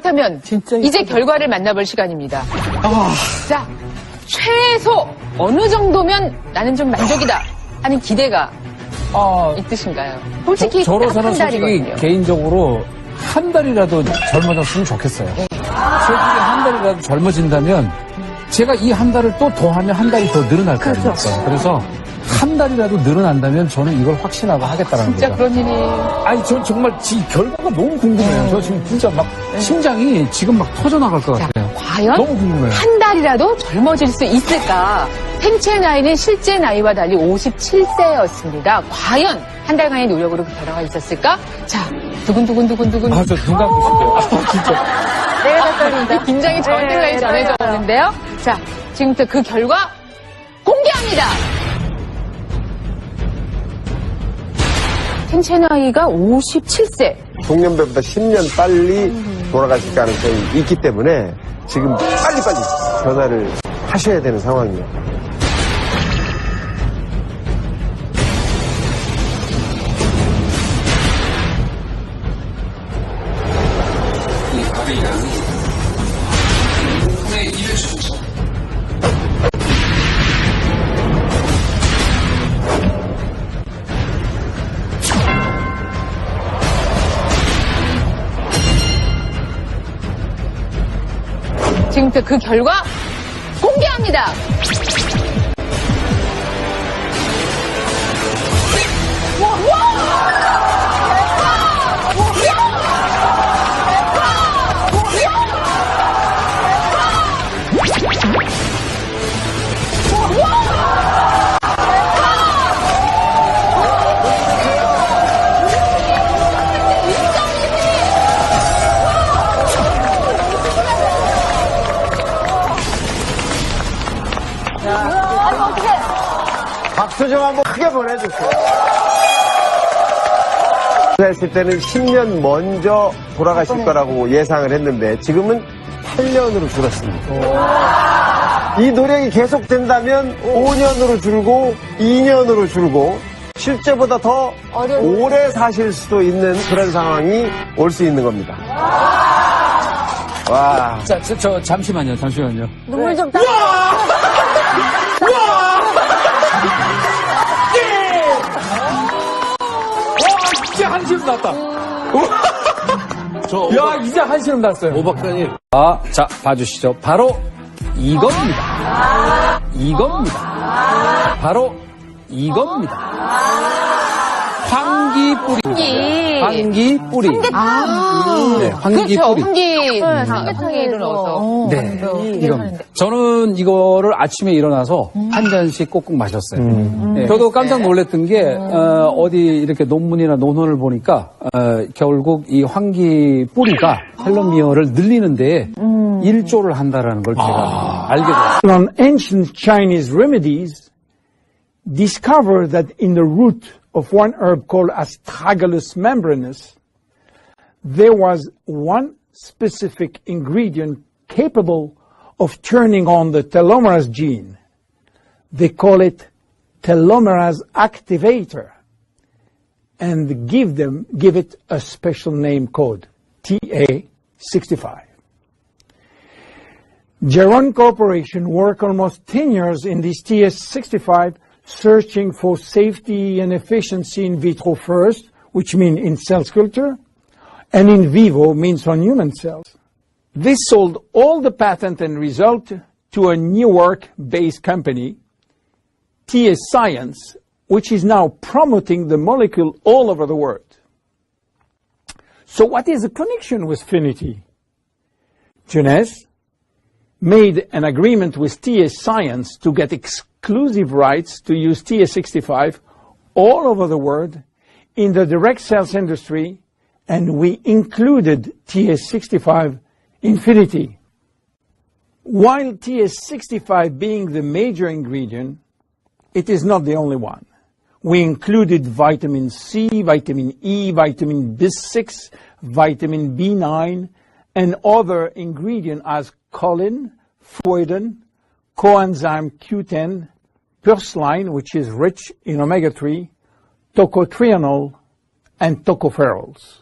그렇다면 이제. 결과를 만나볼 시간입니다. 자, 최소 어느 정도면 나는 좀 만족이다 하는 기대가 아, 있으신가요? 솔직히 저, 저로서는 딱한 솔직히. 개인적으로 한 달이라도 젊어졌으면 좋겠어요. 네. 솔직히 한 달이라도 젊어진다면 제가 이 한 달을 또 더하면 한 달이 더 늘어날 거 그렇죠. 그래서 한 달이라도 늘어난다면 저는 이걸 확신하고 하겠다는 진짜 거죠. 그런 일이 아니, 전 정말 지 결과가 너무 궁금해요. 네. 저 지금 진짜 막 심장이 지금 막 터져나갈 것 자, 같아요. 과연 너무 궁금해요. 한 달이라도 젊어질 수 있을까? 생체 나이는 실제 나이와 달리 57세였습니다. 과연 한 달간의 노력으로 그 결과가 있었을까? 자, 두근두근두근두근. 아, 저 눈 감고 싶어요. 아, 진짜. 내가 다 떨린다. 긴장이 저한테 네, 전해져 떨려요. 오는데요. 자, 지금부터 그 결과 공개합니다. 생체 나이가 57세. 동년배보다 10년 빨리 돌아가실 가능성이 있기 때문에 지금 빨리빨리 변화를 하셔야 되는 상황이에요. 지금부터 그 결과 공개합니다. 박수 좀 한번 크게 보내주세요. 했을 때는 10년 먼저 돌아가실 거라고 예상을 했는데 지금은 8년으로 줄었습니다. 이 노력이 계속된다면 5년으로 줄고 2년으로 줄고 실제보다 더 오래 사실 수도 있는 그런 상황이 올 수 있는 겁니다. 와. 자, 저, 저 잠시만요, 잠시만요. 눈물 좀닦 났다. 야, 이제 한시름 났어요. 오 박사님. 아, 자, 봐주시죠. 바로 이겁니다. 이겁니다. 바로 이겁니다. 황기 뿌리. 황기. 황기 뿌리. 아, 네, 황기 그렇죠. 뿌리. 황기, 삼계탕에를 넣어서. 네, 이겁니다. 저는 이거를 아침에 일어나서 한 잔씩 꼭꼭 마셨어요. 네, 저도 깜짝 놀랐던 게 어, 디 이렇게 논문이나 논문을 보니까 어, 결국 이 황기 뿌리가 텔로미어를 늘리는데 일조를 한다라는 걸 제가 알게 됐어요. on ancient Chinese remedies discover that in the root of one herb called Astragalus membranus, there was one specific ingredient capable of turning on the telomerase gene. They call it telomerase activator and give them, give it a special name code, TA65. Geron Corporation worked almost 10 years in this TS65 searching for safety and efficiency in vitro first, which means in cell culture, and in vivo means on human cells. This sold all the patent and result to a Newark-based company, TS Science, which is now promoting the molecule all over the world. So what is the connection with Finity? Jeunesse made an agreement with TS Science to get exclusive rights to use TS65 all over the world in the direct sales industry, and we included TS65 Infinity. While TS65 being the major ingredient, it is not the only one. We included vitamin C, vitamin E, vitamin B6, vitamin B9, and other ingredients as choline, fuidin, coenzyme Q10, purslane, which is rich in omega-3, tocotrienol, and tocopherols.